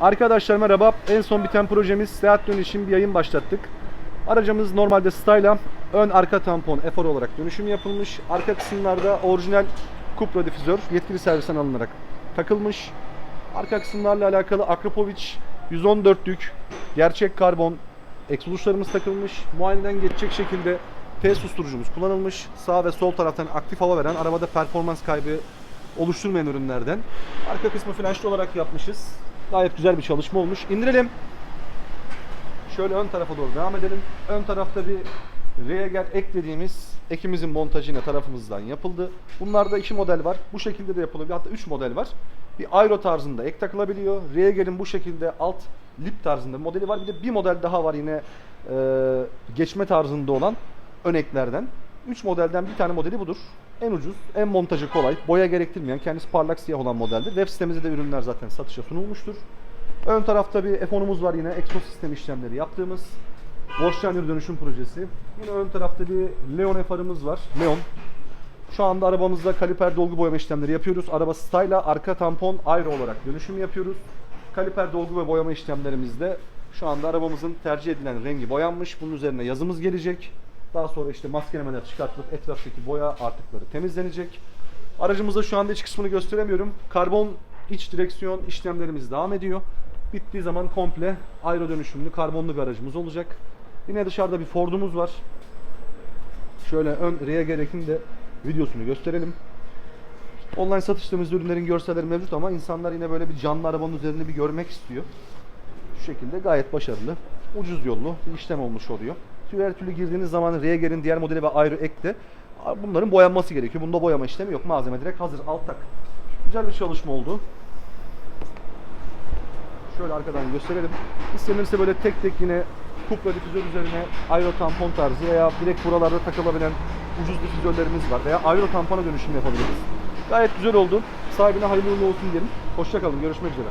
Arkadaşlar merhaba. En son biten projemiz seyahat dönüşüm bir yayın başlattık. Aracımız normalde Styla ön arka tampon efor olarak dönüşüm yapılmış. Arka kısımlarda orijinal Cupra difüzör yetkili servisten alınarak takılmış. Arka kısımlarla alakalı Akrapovic 114'lük gerçek karbon egzozlarımız takılmış. Muayeneden geçecek şekilde T susturucumuz kullanılmış. Sağ ve sol taraftan aktif hava veren arabada performans kaybı oluşturmayan ürünlerden. Arka kısmı flanşlı olarak yapmışız. Gayet güzel bir çalışma olmuş. İndirelim. Şöyle ön tarafa doğru devam edelim. Ön tarafta bir Reager ek dediğimiz ekimizin montajı yine tarafımızdan yapıldı. Bunlarda iki model var. Bu şekilde de yapılabiliyor. Hatta üç model var. Bir aero tarzında ek takılabiliyor. Reager'in bu şekilde alt lip tarzında modeli var. Bir de bir model daha var yine e, geçme tarzında olan ön eklerden. 3 modelden bir tane modeli budur. En ucuz, en montajı kolay, boya gerektirmeyen, kendisi parlak siyah olan modeldir. Web sitemizde de ürünler zaten satışa sunulmuştur. Ön tarafta bir F10'umuz var yine egzoz sistem işlemleri yaptığımız. Borçlanır dönüşüm projesi. Yine ön tarafta bir Leon FR'ımız var. Leon. Şu anda arabamızda kaliper dolgu boyama işlemleri yapıyoruz. Araba style'a arka tampon ayrı olarak dönüşüm yapıyoruz. Kaliper dolgu ve boyama işlemlerimizde şu anda arabamızın tercih edilen rengi boyanmış. Bunun üzerine yazımız gelecek. Daha sonra işte maskelemeler çıkartılıp etraftaki boya artıkları temizlenecek. Aracımızda şu anda iç kısmını gösteremiyorum. Karbon iç direksiyon işlemlerimiz devam ediyor. Bittiği zaman komple aero dönüşümlü karbonlu bir aracımız olacak. Yine dışarıda bir Ford'umuz var. Şöyle ön rear gerekin de videosunu gösterelim. Online satıştığımız ürünlerin görselleri mevcut ama insanlar yine böyle bir canlı arabanın üzerinde bir görmek istiyor. Şu şekilde gayet başarılı, ucuz yollu bir işlem olmuş oluyor. Her türlü girdiğiniz zaman Reager'in diğer modeli ve ayrı ekte bunların boyanması gerekiyor. Bunda boyama işlemi yok. Malzeme direkt hazır alt tak. Güzel bir çalışma oldu. Şöyle arkadan gösterelim. İstenirse böyle tek tek yine kupla difüzör üzerine aero tampon tarzı veya direkt buralarda takılabilen ucuz difüzörlerimiz var veya aero tampona dönüşüm yapabiliriz. Gayet güzel oldu. Sahibine hayırlı olsun diyelim. Hoşçakalın. Görüşmek üzere.